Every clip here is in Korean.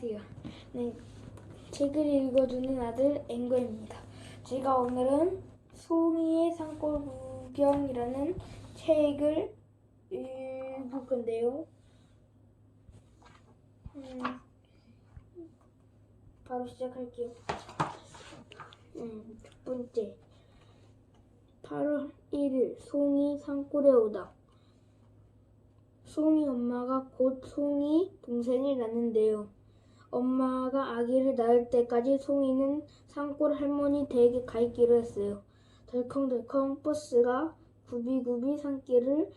안녕하세요. 네, 책을 읽어주는 아들 앵거입니다. 제가 오늘은 송이의 산골 구경이라는 책을 읽을 건데요. 음, 바로 시작할게요. 음, 첫 번째. 8월 1일 송이 산골에 오다. 송이 엄마가 곧 송이 동생을 낳는데요. 엄마가 아기를 낳을 때까지 송이는 산골 할머니 댁에 가 있기로 했어요. 덜컹덜컹 버스가 굽이굽이 산길을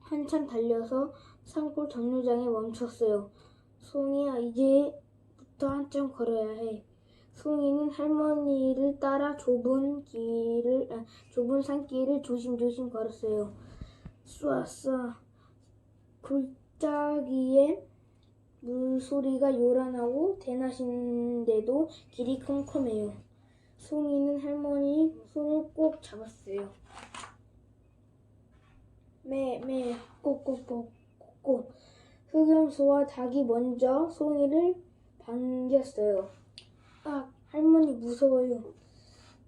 한참 달려서 산골 정류장에 멈췄어요. 송이야 이제부터 한참 걸어야 해. 송이는 할머니를 따라 좁은 길을 아, 좁은 산길을 조심조심 걸었어요. 쏘았어. 골짜기에 물소리가 요란하고 대낮인데도 길이 컴컴해요. 송이는 할머니 손을 꼭 잡았어요. 매매 꼭꼭 꼭꼭 흑염소와 닭이 먼저 송이를 반겼어요. 아 할머니 무서워요.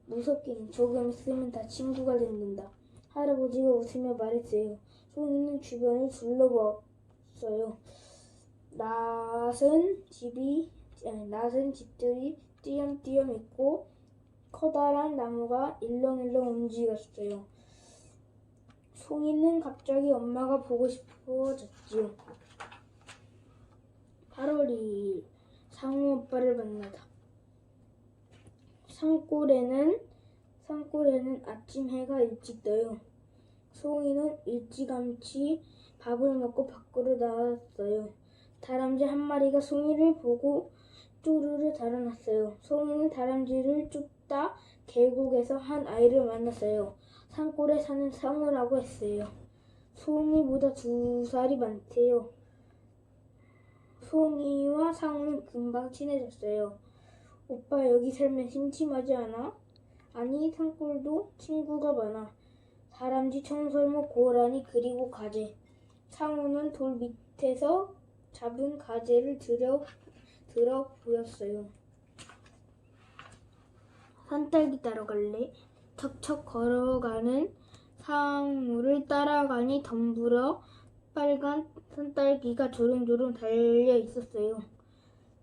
무섭긴 조금 있으면 다 친구가 된단다. 할아버지가 웃으며 말했어요. 송이는 주변을 둘러보았어요. 낯은 집이 낯은 집들이 띄엄띄엄 있고 커다란 나무가 일렁일렁 움직였어요. 송이는 갑자기 엄마가 보고 싶어졌지요. 8월 2일 상우 오빠를 만나다. 산골에는 산골에는 아침 해가 일찍 떠요. 송이는 일찌감치 밥을 먹고 밖으로 나왔어요. 다람쥐 한 마리가 송이를 보고 쪼르르 달아났어요. 송이는 다람쥐를 쫓다 계곡에서 한 아이를 만났어요. 산골에 사는 상우라고 했어요. 송이보다 두 살이 많대요. 송이와 상우는 금방 친해졌어요. 오빠 여기 살면 심심하지 않아? 아니 산골도 친구가 많아. 다람쥐, 청설모, 고라니 그리고 가재. 상우는 돌 밑에서 잡은 가재를 들여 들어 보였어요. 산딸기 따러 갈래? 척척 걸어가는 상우를 따라가니 덤불어 빨간 산딸기가 조롱조롱 달려 있었어요.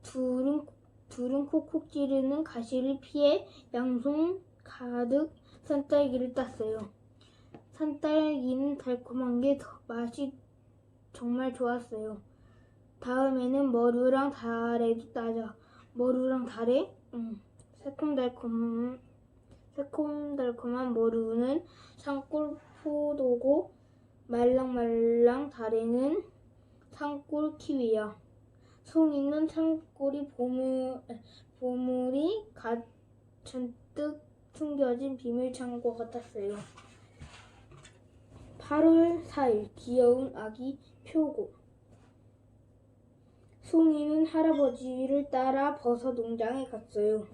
둘은 둘은 콕콕 찌르는 가시를 피해 양손 가득 산딸기를 땄어요. 산딸기는 달콤한 게더 맛이 정말 좋았어요. 다음에는 머루랑 달에도 따자. 머루랑 달에? 음, 새콤달콤, 새콤달콤한 머루는 산골 포도고 말랑말랑 달에는 산골 키위야. 송이는 산골이 보물, 보물이 가, 잔뜩 숨겨진 비밀 창고 같았어요. 8월 4일 귀여운 아기 표고 송이는 할아버지를 따라 버섯 농장에 갔어요.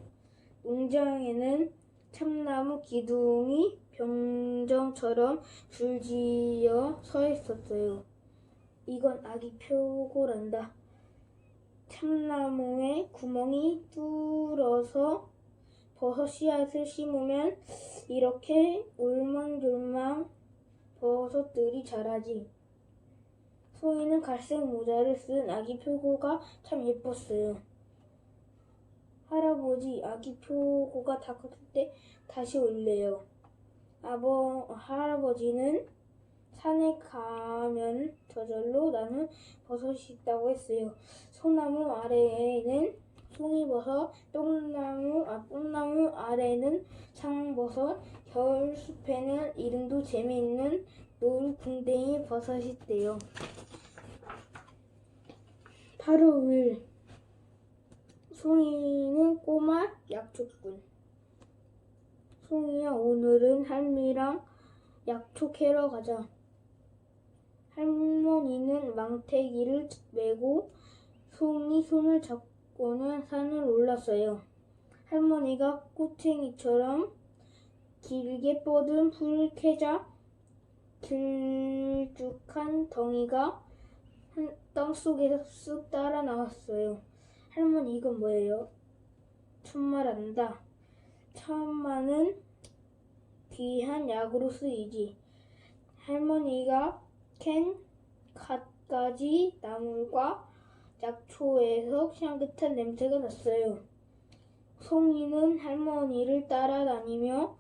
농장에는 참나무 기둥이 병정처럼 줄지어 서 있었어요. 이건 아기 표고란다. 참나무에 구멍이 뚫어서 버섯 씨앗을 심으면 이렇게 올망졸망 버섯들이 자라지. 소희는 갈색 모자를 쓴 아기 표고가 참 예뻤어요. 할아버지, 아기 표고가 다 컸을 때 다시 올래요. 아버, 할아버지는 산에 가면 저절로 나는 버섯이 있다고 했어요. 소나무 아래에는 송이버섯, 똥나무, 아, 뽕나무 아래는 상버섯, 겨울 숲에는 이름도 재미있는 놀궁뎅이 버섯이 있대요. 8월 5일 송이는 꼬마 약초꾼 송이야 오늘은 할미랑 약초 캐러 가자. 할머니는 망태기를 메고 송이 손을 잡고는 산을 올랐어요. 할머니가 꼬챙이처럼 길게 뻗은 풀을 캐자 길쭉한 덩이가 한- 땅속에서 쑥 따라 나왔어요. 할머니 이건 뭐예요? 천말 안다. 천마는 귀한 약으로 쓰이지. 할머니가 캔 갖가지 나물과 약초에서 향긋한 냄새가 났어요. 송이는 할머니를 따라다니며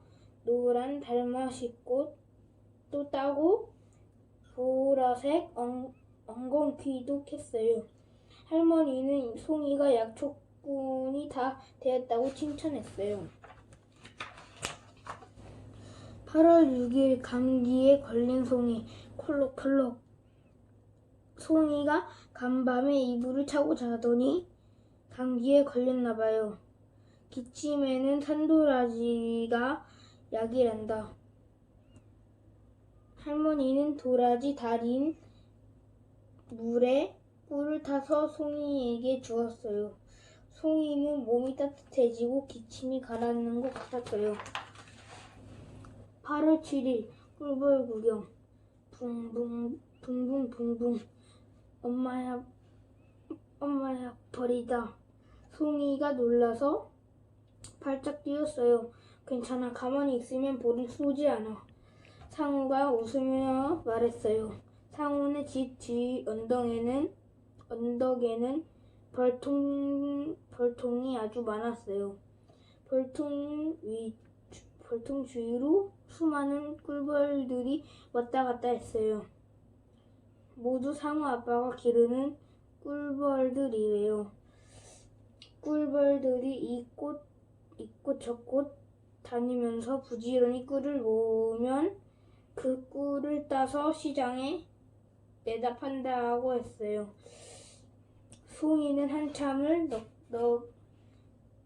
노란 달마시꽃도 따고 보라색 엉, 엉겅퀴도 캤어요. 할머니는 송이가 약초꾼이 다 되었다고 칭찬했어요. 8월 6일 감기에 걸린 송이 콜록콜록 송이가 간밤에 이불을 차고 자더니 감기에 걸렸나 봐요. 기침에는 산도라지가 약이란다. 할머니는 도라지 달인 물에 꿀을 타서 송이에게 주었어요. 송이는 몸이 따뜻해지고 기침이 가라앉는 것 같았어요. 8월 7일 꿀벌 구경 붕붕 붕붕 붕붕 엄마야 엄마야 벌이다 송이가 놀라서 발짝 뛰었어요. 괜찮아 가만히 있으면 볼이 쏘지 않아. 상우가 웃으며 말했어요. 상우네 집뒤 언덕에는 언덕에는 벌통 벌통이 아주 많았어요. 벌통 위 벌통 주위로 수많은 꿀벌들이 왔다 갔다 했어요. 모두 상우 아빠가 기르는 꿀벌들이래요. 꿀벌들이 이 꽃, 이 꽃, 저 꽃 다니면서 부지런히 꿀을 모으면 그 꿀을 따서 시장에 판다고 했어요. 송이는 한참을 넉,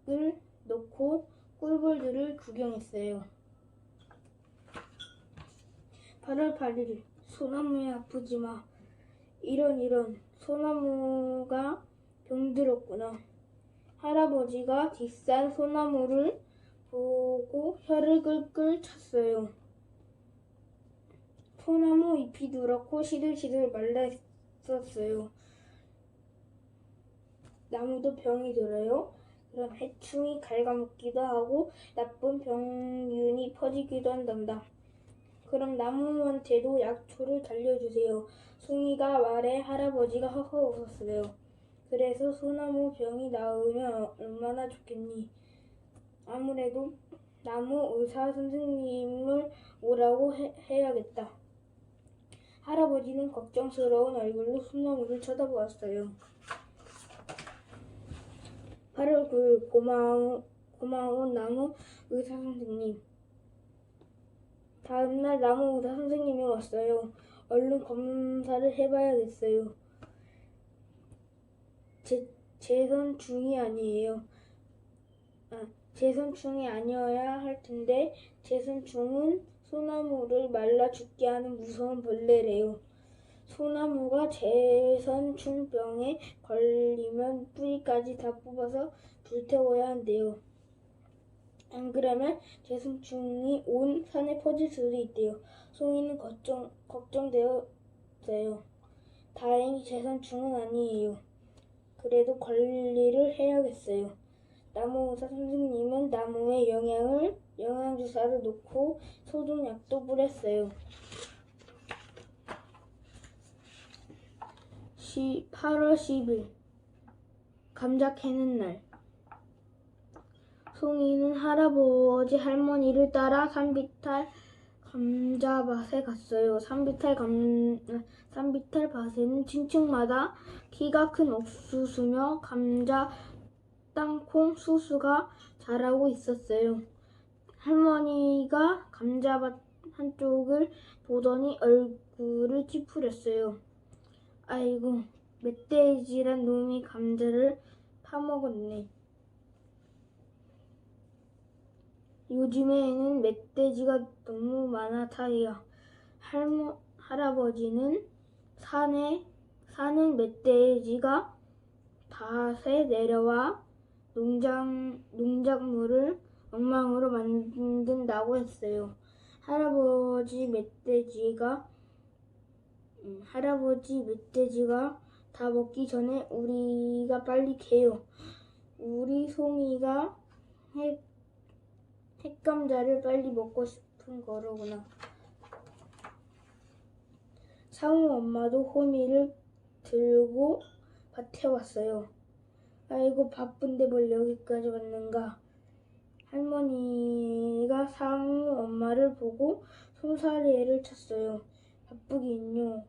넉을 놓고 꿀벌들을 구경했어요. 8월 8일 소나무에 아프지 마. 이런 이런 소나무가 병들었구나. 할아버지가 뒷산 소나무를 보고 혀를 끌끌 찼어요. 소나무 잎이 누렇고 시들시들 말라 있었어요. 나무도 병이 들어요. 그럼 해충이 갉아먹기도 하고 나쁜 병균이 퍼지기도 한단다. 그럼 나무한테도 약초를 달려주세요. 송이가 말해 할아버지가 허허 웃었어요. 그래서 소나무 병이 나으면 얼마나 좋겠니? 아무래도 나무 의사 선생님을 오라고 해, 해야겠다. 할아버지는 걱정스러운 얼굴로 소나무를 쳐다보았어요. 8월 9일 고마운, 고마운 나무 의사 선생님. 다음날 나무 의사 선생님이 왔어요. 얼른 검사를 해봐야겠어요. 제, 제선충이 아니에요. 아, 제선충이 아니어야 할 텐데 제선충은 소나무를 말라 죽게 하는 무서운 벌레래요. 소나무가 제선충병에 걸리면 뿌리까지 다 뽑아서 불태워야 한대요. 안 그러면 제선충이 온 산에 퍼질 수도 있대요. 송이는 걱정, 걱정되었어요. 다행히 제선충은 아니에요. 그래도 관리를 해야겠어요. 나무 의사 선생님은 나무에 영양을 영양 주사를 놓고 소독약도 뿌렸어요. 시, 8월 10일 감자 캐는 날 송이는 할아버지 할머니를 따라 산비탈 감자밭에 갔어요. 산비탈 감 산비탈 밭에는 층층마다 키가 큰 옥수수며 감자, 땅콩, 수수가 자라고 있었어요. 할머니가 감자밭 한쪽을 보더니 얼굴을 찌푸렸어요. 아이고, 멧돼지란 놈이 감자를 파먹었네. 요즘에는 멧돼지가 너무 많아 타이야. 할머, 할아버지는 산에 사는 멧돼지가 밭에 내려와 농장, 농작물을 엉망으로 만든다고 했어요. 할아버지 멧돼지가 음, 할아버지 멧돼지가 다 먹기 전에 우리가 빨리 개요. 우리 송이가 핵, 핵감자를 빨리 먹고 싶은 거로구나. 상우 엄마도 호미를 들고 밭에 왔어요. 아이고 바쁜데 뭘 여기까지 왔는가. 할머니가 상우 엄마를 보고 손사래를 쳤어요. 바쁘긴요.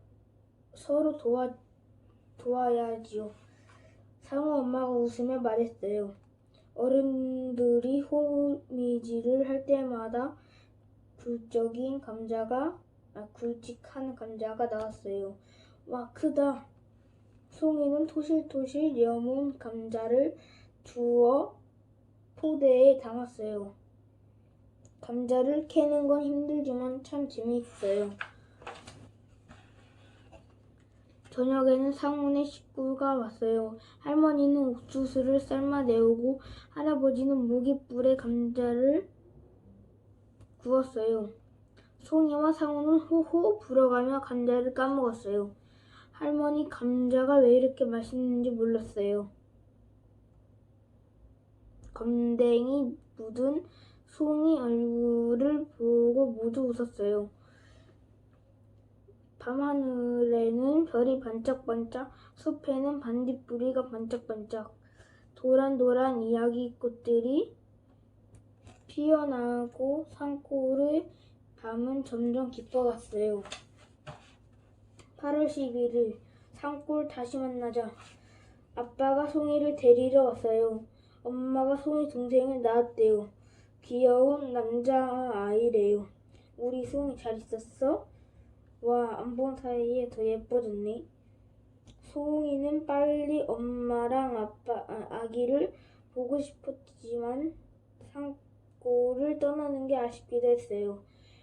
서로 도와 도와야지요. 상우 엄마가 웃으며 말했어요. 어른들이 호미질을 할 때마다 굵적인 감자가 아, 굵직한 감자가 나왔어요. 와 크다. 송이는 토실토실 여문 감자를 주워 포대에 담았어요. 감자를 캐는 건 힘들지만 참 재미있어요. 저녁에는 상훈의 식구가 왔어요. 할머니는 옥수수를 삶아 내오고 할아버지는 모깃불에 감자를 구웠어요. 송이와 상훈은 호호 불어가며 감자를 까먹었어요. 할머니 감자가 왜 이렇게 맛있는지 몰랐어요. 검댕이 묻은 송이 얼굴을 보고 모두 웃었어요. 밤하늘에는 별이 반짝반짝, 숲에는 반딧불이가 반짝반짝, 도란도란 이야기꽃들이 피어나고 산골의 밤은 점점 깊어갔어요. 8월 11일 산골 다시 만나자. 아빠가 송이를 데리러 왔어요. 엄마가 송이 동생을 낳았대요. 귀여운 남자아이래요. 우리 송이 잘 있었어? 와, 안 본 사이에 더 예뻐졌네. 송이는 빨리 엄마랑 아빠, 아, 아기를 보고 싶었지만 산골을 떠나는 게 아쉽기도 했어요.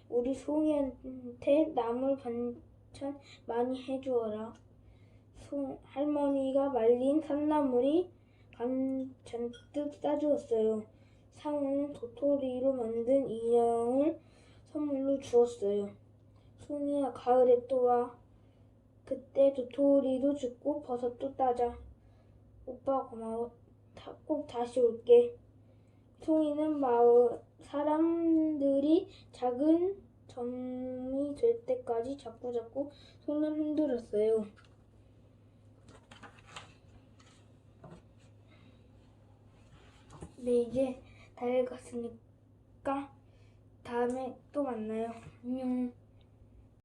우리 송이한테 나물 반 찬 많이 해주어라. 송, 할머니가 말린 산나물이 간 잔뜩 싸주었어요. 상우는 도토리로 만든 인형을 선물로 주었어요. 송이야, 가을에 또 와. 그때 도토리도 줍고 버섯도 따자. 오빠 고마워. 다- 꼭 다시 올게. 송이는 마을 사람들이 작은 점이 될 때까지 자꾸자꾸 손을 흔들었어요. 네, 이제 다 읽었으니까 다음에 또 만나요. 안녕.